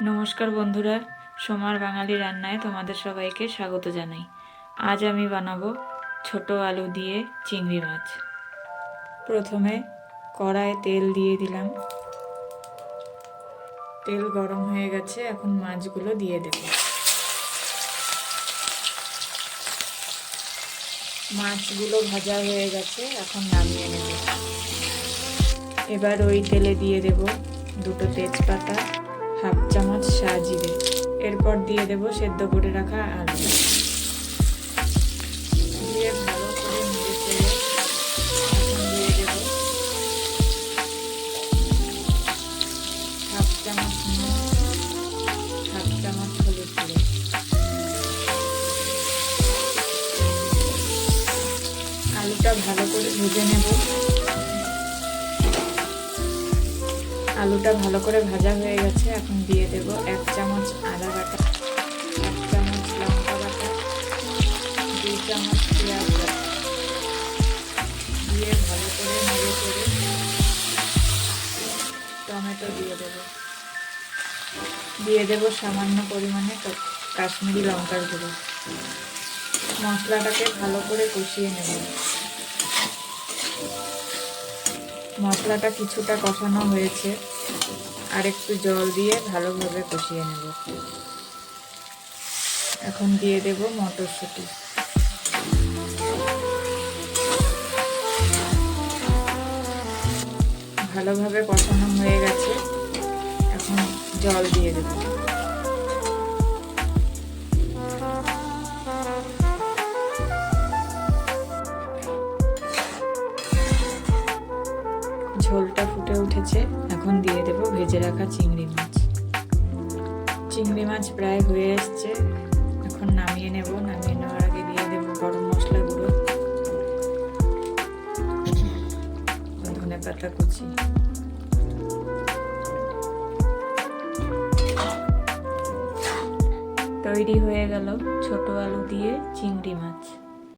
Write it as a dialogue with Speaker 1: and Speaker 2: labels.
Speaker 1: নমস্কার বন্ধুরা, সোমার বাঙালি রান্নায় তোমাদের সবাইকে স্বাগত জানাই। আজ আমি বানাবো ছোট আলু দিয়ে চিংড়ি মাছ। প্রথমে কড়ায় তেল দিয়ে দিলাম। তেল গরম হয়ে গেছে, এখন মাছগুলো দিয়ে দেব। মাছগুলো ভাজা হয়ে গেছে, এখন নামিয়ে নেব। এবার ওই তেলে দিয়ে দেব দুটো তেজপাতা হাফ চামচ সাজিরে। এরপর দিয়ে দেব সেদ্ধ করে রাখা আলু। ভালো করে চামচ আলুটা ভালো করে ভেজে নেব। আলুটা ভালো করে ভাজা হয়ে গেছে, এখন দিয়ে দেব এক চামচ আদা বাটা, এক চামচ লঙ্কা বাটা, দুই চামচ পেঁয়াজ বাটা। দিয়ে ভালো করে নেড়ে করে টমেটো দিয়ে দেব। দিয়ে দেব সামান্য পরিমাণে কাশ্মীরি লঙ্কার গুঁড়ো। মশলাটাকে ভালো করে কষিয়ে নেব। মশলাটা কিছুটা কষানো হয়েছে। আর একটু জল দিয়ে ভালোভাবে কষিয়ে নেব। এখন দিয়ে দেব মটরশুঁটি। ভালোভাবে কষানো হয়ে গেছে। এখন জল দিয়ে দেব। ঝোলটা ফুটে উঠেছে। এখন দিয়ে দেব ভেজে রাখা চিংড়ি মাছ। চিংড়ি মাছ প্রায় হয়ে এসছে। এখন নামিয়ে নেব। নামিয়ে নেওয়ার আগে দিয়ে দেব গরম মশলা গুঁড়ো। ধনে পাতা কুচি। তৈরি হয়ে গেল ছোট আলু দিয়ে চিংড়ি মাছ।